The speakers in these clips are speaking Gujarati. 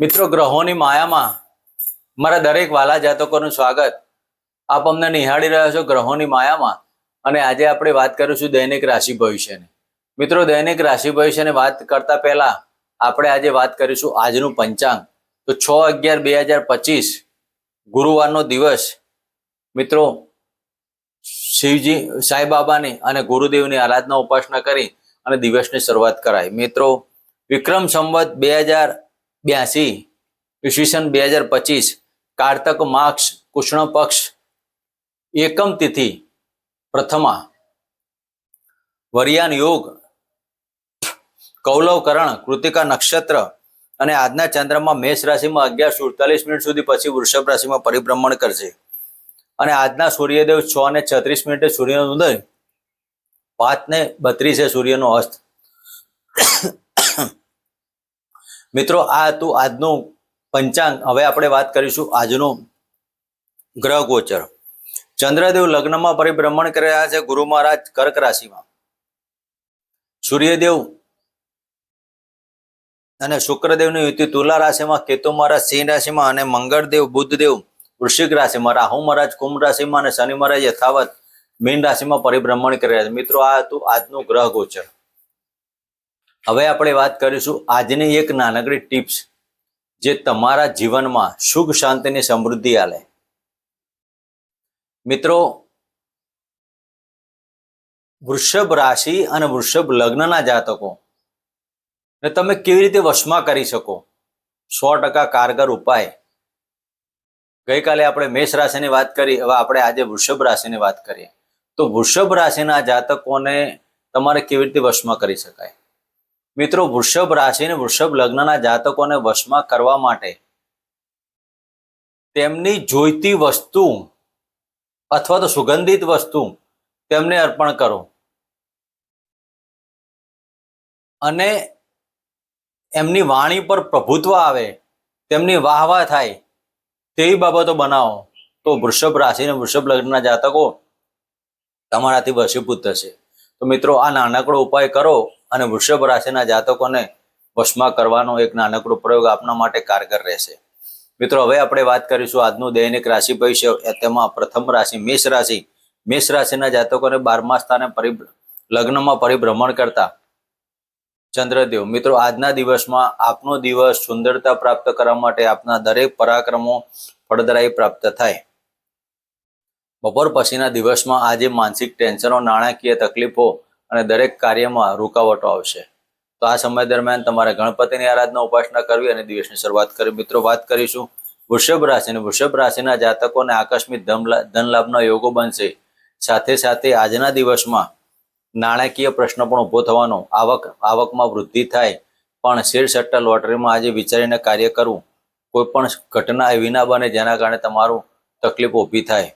મિત્રો, ગ્રહોની માયામાં મારા દરેક વાલા જાતકોનું સ્વાગત. આપ અમને નિહાળી રહ્યા છો ગ્રહોની માયામાં અને આજે આપણે વાત કરીશું દૈનિક રાશિ ભવિષ્યની. મિત્રો, દૈનિક રાશિ ભવિષ્યની વાત કરતા પહેલા આપણે આજે વાત કરીશું આજનું પંચાંગ. તો છ અગિયાર બે હજાર પચીસ ગુરુવારનો દિવસ, મિત્રો, શિવજી સાંઈબાબાની અને ગુરુદેવની આરાધના ઉપાસના કરી અને દિવસની શરૂઆત કરાય મિત્રો, વિક્રમ સંવત બે હજાર બ્યાસી, ઈસવીસન બે હજાર પચીસ, કારતક માક્ષ, કૃષ્ણ પક્ષ, એકમ તિથિ, પ્રથમા. વરિયાન યોગ, કૌલવકરણ, કૃતિકા નક્ષત્ર અને આજના ચંદ્રમાં મેષ રાશિમાં અગિયાર સુડતાલીસ મિનિટ સુધી પછી વૃષભ રાશિમાં પરિભ્રમણ કરશે. અને આજના સૂર્યદેવ છ ને છત્રીસ મિનિટે સૂર્યનો ઉદય, પાંચ ને બત્રીસે સૂર્યનો અસ્ત. મિત્રો, આ હતું આજનું પંચાંગ. હવે આપણે વાત કરીશું આજનું ગ્રહ ગોચર. ચંદ્રદેવ લગ્નમાં પરિભ્રમણ કરી રહ્યા છે ગુરુ મહારાજ કર્ક રાશિમાં. સૂર્યદેવ અને શુક્રદેવની યુતિ તુલા રાશિમાં, કેતુ મહારાજ સિંહ રાશિમાં અને મંગળદેવ બુદ્ધદેવ વૃશ્ચિક રાશિમાં. રાહુ મહારાજ કુંભ રાશિમાં અને શનિ મહારાજ યથાવત મીન રાશિમાં પરિભ્રમણ કરી રહ્યા છે. મિત્રો, આ હતું આજનું ગ્રહ ગોચર. હવે આપણે વાત કરીશું આજની એક નાનકડી ટિપ્સ જે તમારા જીવનમાં સુખ શાંતિની સમૃદ્ધિ આલે. મિત્રો, વૃષભ રાશિ અને વૃષભ લગ્નના જાતકો, ને તમે કેવી રીતે વશમાં કરી શકો? સો ટકા કારગર ઉપાય. ગઈકાલે આપણે મેષ રાશિની વાત કરી, હવે આપણે આજે વૃષભ રાશિની વાત કરીએ. તો વૃષભ રાશિના જાતકોને તમારે કેવી રીતે વશમાં કરી શકાય? મિત્રો, વૃષભ રાશિ અને વૃષભ લગ્નના જાતકોને વશમાં કરવા માટે તેમની જોઈતી વસ્તુ અથવા તો સુગંધિત વસ્તુ તેમને અર્પણ કરો. અને એમની વાણી પર પ્રભુત્વ આવે, તેમની વાહ વાહ થાય તેવી બાબતો બનાવો, તો વૃષભ રાશિ અને વૃષભ લગ્નના જાતકો તમારાથી વશીભૂત થશે. તો મિત્રો, આ નાનકડો ઉપાય કરો. અને વૃષભ રાશિના જાતકોને વશમાં કરવાનો એક નાનકડો પ્રયોગ આપના માટે કારગર રહેશે. મિત્રો, હવે આપણે વાત કરીશું આજનું દૈનિક રાશિ ભવિષ્ય તેમાં પ્રથમ રાશિ મેષ રાશિ. મેષ રાશિના જાતકોને બારમા સ્થાને પરિ લગ્નમાં પરિભ્રમણ કરતા ચંદ્રદેવ. મિત્રો, આજના દિવસમાં આપનો દિવસ સુંદરતા પ્રાપ્ત કરવા માટે આપના દરેક પરાક્રમો ફળદાયી પ્રાપ્ત થાય. બપોર પછીના દિવસમાં આજે માનસિક ટેન્શનો, નાણાકીય તકલીફો અને દરેક કાર્યમાં રૂકાવટો આવશે. તો આ સમય દરમિયાન તમારે ગણપતિની આરાધના ઉપાસના કરવી અને દિવસની શરૂઆત કરી મિત્રો, વાત કરીશું વૃષભ રાશિની વૃષભ રાશિના જાતકોને આકસ્મિક ધન ધન લાભના યોગો બનશે. સાથે સાથે આજના દિવસમાં નાણાકીય પ્રશ્ન પણ ઊભો થવાનો, આવક, આવકમાં વૃદ્ધિ થાય, પણ શેર સટ્ટા લોટરીમાં આજે વિચારીને કાર્ય કરવું કોઈ પણ ઘટના એવી ના બને જેના કારણે તમારું તકલીફ ઊભી થાય.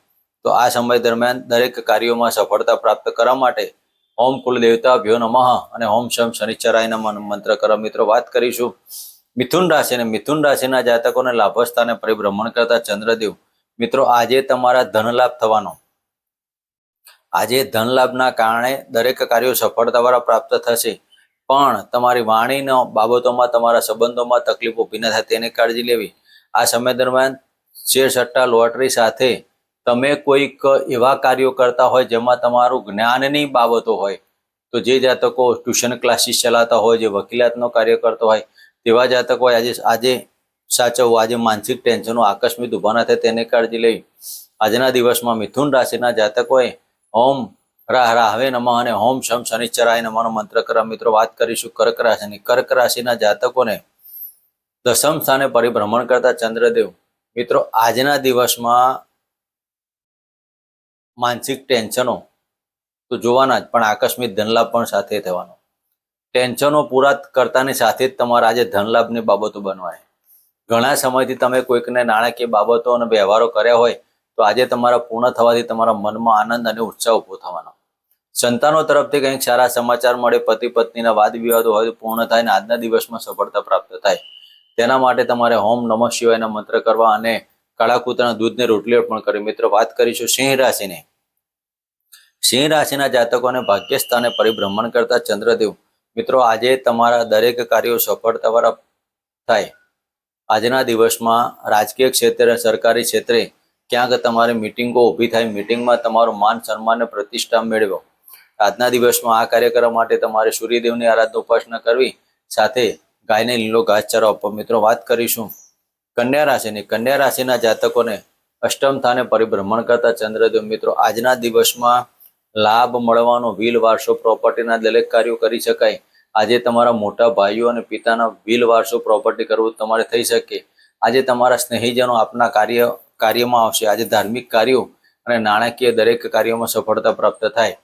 તો આ સમય દરમિયાન દરેક કાર્યોમાં સફળતા પ્રાપ્ત કરવા માટે ઓમ કુલ દેવતા ભ્યો નમઃ અને ઓમ શમ શનિચરાય નમઃ મંત્ર કરો. મિત્રો, વાત કરીશું મિથુન રાશિ અને મિથુન રાશિના જાતકોને લાભસ્થાને પરિભ્રમણ કરતા ચંદ્રદેવ. મિત્રો, આજે તમારા ધન લાભ થવાનો. આજે ધન લાભના કારણે દરેક કાર્યો સફળતાવાળા પ્રાપ્ત થશે. પણ તમારી વાણીનો બાબતોમાં, તમારા સંબંધોમાં તકલીફ ઊભી ન થાય, તેની કાળજી લેવી. આ સમય દરમિયાન શેર સટ્ટા, લોટરી સાથે તમે કોઈક એવા કાર્યો કરતા હોય જેમાં તમારું જ્ઞાનની બાબતો હોય, તો જે જાતકો ટ્યુશન ક્લાસીસ ચલાવતા હોય, જે વકીલાતનો કાર્ય કરતો હોય, તેવા જાતકો આજે આજે સાચવવું, આજે માનસિક ટેન્શનો આકસ્મિક ઊભા ન થાય તેને કાળજી લઈ આજના દિવસમાં મિથુન રાશિના જાતકોએ ઓમ રાહ રાહવે નમઃ અને ઓમ શમ શનિચરાય નમઃનો મંત્ર કરવા મિત્રો વાત કરીશું. કર્ક રાશિની, કર્ક રાશિના જાતકોને દસમ સ્થાને પરિભ્રમણ કરતા ચંદ્રદેવ. મિત્રો, આજના દિવસમાં માનસિક ટેન્શનો તો જોવાના જ, પણ આકસ્મિક ધનલાભ પણ સાથે થવાનો. ટેન્શનો પૂરા કરતાની સાથે જ તમારા આજે ધનલાભની બાબતો બનવાય. ઘણા સમયથી તમે કોઈકને નાણાકીય બાબતો અને વ્યવહારો કર્યા હોય, તો આજે તમારા પૂર્ણ થવાથી તમારા મનમાં આનંદ અને ઉત્સાહ ઊભો થવાનો. સંતાનો તરફથી કંઈક સારા સમાચાર મળે પતિ પત્નીના વાદ વિવાદો હોય, તો પૂર્ણ થાય અને આજના દિવસમાં સફળતા પ્રાપ્ત થાય. તેના માટે તમારે હોમ નમઃ શિવાયના મંત્ર કરવા અને કાળા કૂતરાના દૂધને રોટલી અર્પણ કરી. મિત્રો, વાત કરીશું સિંહ રાશિની. સિંહ રાશિના જાતકોને ભાગ્યસ્થાને પરિભ્રમણ કરતા ચંદ્રદેવ. મિત્રો, આજે તમારા દરેક કાર્યો સફળતાવાળા થાય. આજના દિવસમાં રાજકીય ક્ષેત્રે, સરકારી ક્ષેત્રે ક્યાંક તમારી મિટિંગો ઊભી થાય. મિટિંગમાં તમારું માન, સન્માન પ્રતિષ્ઠા મેળવો. આજના દિવસમાં આ કાર્યક્રમ માટે તમારે સૂર્યદેવની આરાધના ઉપાસના કરવી, સાથે ગાયને લીલો ઘાસચારો આપવો. મિત્રો, વાત કરીશું કન્યા રાશિની, કન્યા રાશિના જાતકોને અષ્ટમ સ્થાને પરિભ્રમણ કરતા ચંદ્રદેવ મિત્રો, આજના દિવસમાં લાભ મળવાનો વિલ વારસો, પ્રોપર્ટીના દરેક કાર્યો કરી શકાય. આજે તમારા મોટા ભાઈઓ અને પિતાના વિલ વારસો, પ્રોપર્ટી કરવું તમારે થઈ શકે. આજે તમારા સ્નેહીજનો આપના કાર્ય, કાર્યમાં આવશે. આજે ધાર્મિક કાર્યો અને નાણાકીય દરેક કાર્યોમાં સફળતા પ્રાપ્ત થાય.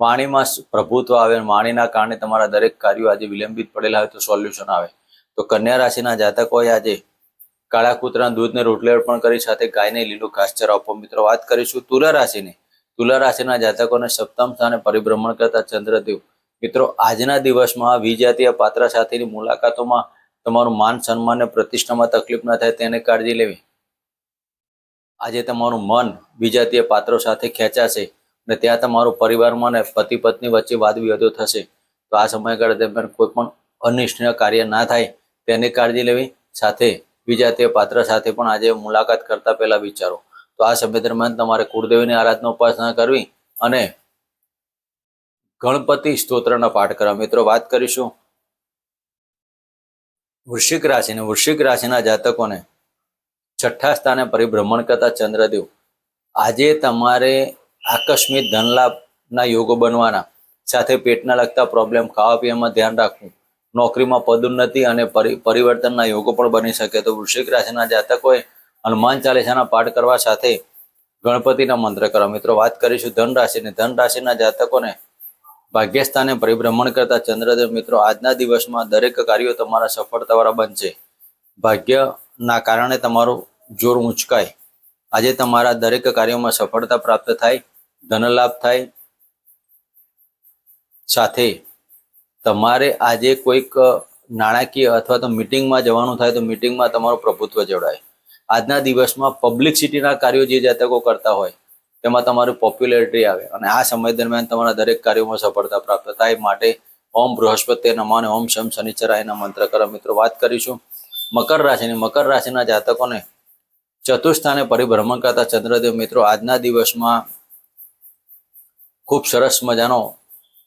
વાણીમાં પ્રભુત્વ આવે વાણીના કારણે તમારા દરેક કાર્યો આજે વિલંબિત પડેલા હોય તો સોલ્યુશન આવે. તો કન્યા રાશિના જાતકોએ આજે કાળા કૂતરાના દૂધને રોટલે અર્પણ કરી, સાથે ગાયને લીલું ઘાસચારો આપવો મિત્રો, વાત કરીશું તુલા રાશિની. તુલા રાશિના જાતકોને સપ્તમ સ્થાને પરિભ્રમણ કરતા ચંદ્રદેવ. મિત્રો, આજના દિવસમાં વિજાતીય પાત્ર સાથેની મુલાકાતોમાં તમારું માન, સન્માન અને પ્રતિષ્ઠામાં તકલીફ ન થાય તેને કાળજી લેવી. આજે તમારું મન વિજાતીય પાત્રો સાથે ખેંચાશે અને ત્યાં તમારું પરિવારમાં અને પતિ પત્ની વચ્ચે વાદ વિવાદો થશે. તો આ સમયગાળા દરમિયાન કોઈ પણ અનિષ્ઠ કાર્ય ના થાય તેની કાળજી લેવી. સાથે વિજાતીય પાત્ર સાથે પણ આજે મુલાકાત કરતા પહેલા વિચારો. તો આ સમય દરમિયાન તમારે કુળદેવીની આરાધના ઉપાસના કરવી અને ગણપતિ સ્તોત્રના પાઠ કરવા. મિત્રો, વાત કરીશું વૃશ્ચિક રાશિને. વૃશ્ચિક રાશિના જાતકોને છઠ્ઠા સ્થાને પરિભ્રમણ કરતા ચંદ્રદેવ, આજે તમારે આકસ્મિક ધનલાભના યોગો બનવાના, સાથે પેટના લગતા પ્રોબ્લેમ ખાવા પીવામાં ધ્યાન રાખવું નોકરીમાં પદોન્નતિ અને પરિ- પરિવર્તનના યોગો પણ બની શકે તો વૃશ્ચિક રાશિના જાતકોએ હનુમાન ચાલીસાના પાઠ કરવા સાથે ગણપતિના મંત્ર કરવા. મિત્રો, વાત કરીશું ધન રાશિની ધન રાશિના જાતકોને ભાગ્યસ્થાને પરિભ્રમણ કરતા ચંદ્રદેવ, મિત્રો, આજના દિવસમાં દરેક કાર્યો તમારા સફળતાવાળા બનશે. ભાગ્યના કારણે તમારું જોર ઉંચકાય. આજે તમારા દરેક કાર્યોમાં સફળતા પ્રાપ્ત થાય, ધનલાભ થાય સાથે તમારે આજે કોઈક નાણાકીય અથવા તો મિટિંગમાં જવાનું થાય તો મિટિંગમાં તમારું પ્રભુત્વ જોડાય આજના દિવસમાં પબ્લિસિટીના કાર્યો જે જાતકો કરતા હોય, તેમાં તમારું પોપ્યુલેરિટી આવે અને આ સમય દરમિયાન તમારા દરેક કાર્યોમાં સફળતા પ્રાપ્ત થાય. માટે ઓમ બૃહસ્પતિ નમાને ઓમ શમ શનિચરાયના મંત્ર કરો. મિત્રો, વાત કરીશું મકર રાશિની. મકર રાશિના જાતકોને ચતુર્સ્થાને પરિભ્રમણ કરતા ચંદ્રદેવ મિત્રો, આજના દિવસમાં ખૂબ સરસ મજાનો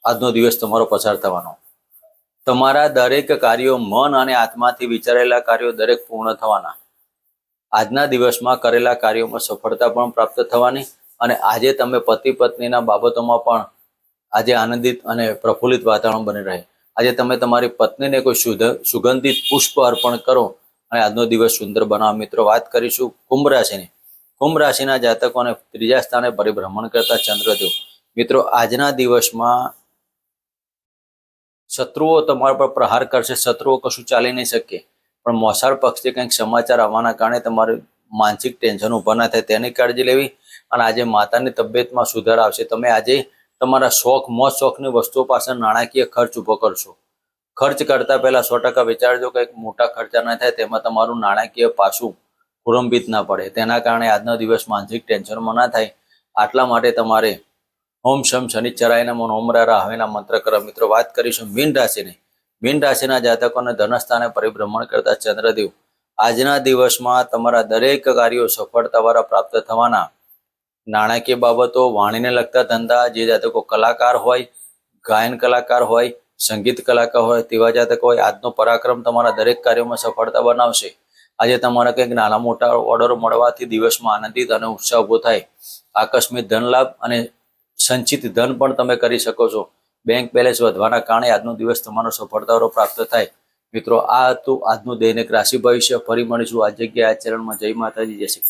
આજનો દિવસ તમારો પસાર થવાનો. તમારા દરેક કાર્યો મન અને આત્માથી વિચારેલા કાર્યો દરેક પૂર્ણ થવાના. આજના દિવસમાં કરેલા કાર્યોમાં સફળતા પણ પ્રાપ્ત થવાની અને આજે તમે પતિ પત્નીના બાબતોમાં પણ આજે આનંદિત અને પ્રફુલ્લિત વાતાવરણ બની રહે. આજે તમે તમારી પત્નીને કોઈ સુગંધિત પુષ્પ અર્પણ કરો અને આજનો દિવસ સુંદર બનાવો. મિત્રો, વાત કરીશું કુંભ રાશિની. કુંભ રાશિના જાતકોને ત્રીજા સ્થાને પરિભ્રમણ કરતા ચંદ્રદેવ. મિત્રો, આજના દિવસમાં શત્રુઓ તમારા પર પ્રહાર કરશે, શત્રુઓ કશું ચાલી નહીં શકે. પણ મોસાળ પક્ષથી કંઈક સમાચાર આવવાના કારણે તમારે માનસિક ટેન્શન ઊભા ના થાય, તેની કાળજી લેવી અને આજે માતાની તબિયતમાં સુધાર આવશે. તમે આજે તમારા શોખ મોજ શોખની વસ્તુઓ પાછળ નાણાકીય ખર્ચ ઊભો કરશો. ખર્ચ કરતા પહેલા સો ટકા વિચારજો કંઈક મોટા ખર્ચા ના થાય, તેમાં તમારું નાણાકીય પાસું કુરંબિત ના પડે. તેના કારણે આજનો દિવસ માનસિક ટેન્શનમાં ના થાય. આટલા માટે તમારે ઓમ શમ શનિચરાય નમો ઓમ રારા હવેના મંત્ર કરો. મિત્રો, વાત કરીશું મીન રાશિની. મીન રાશિના જાતકોને ધનસ્થાને પરિભ્રમણ કરતા ચંદ્રદેવ, આજના દિવસમાં તમારા દરેક કાર્યો સફળતાવાળા પ્રાપ્ત થવાના. નાણાકીય બાબતો, વાણીને લગતા ધંધા, જે જાતકો કલાકાર હોય, ગાયન કલાકાર હોય, સંગીત કલાકાર હોય, તેવા જાતકો હોય, આજનો પરાક્રમ તમારા દરેક કાર્યોમાં સફળતા બનાવશે. આજે તમારા કંઈક નાના મોટા ઓર્ડરો મળવાથી દિવસમાં આનંદિત અને ઉત્સાહ ઊભો થાય. આકસ્મિક ધન લાભ અને સંચિત ધન પણ તમે કરી શકો છો. બેંક બેલેન્સ વધવાના કારણે આજનો દિવસ તમારો સફળતાઓ પ્રાપ્ત થાય. મિત્રો, આ હતું આજનું દૈનિક રાશિ ભવિષ્ય. ફરી મળીશું આ જગ્યાએ. આ ચરણમાં જય માતાજી, જય શ્રી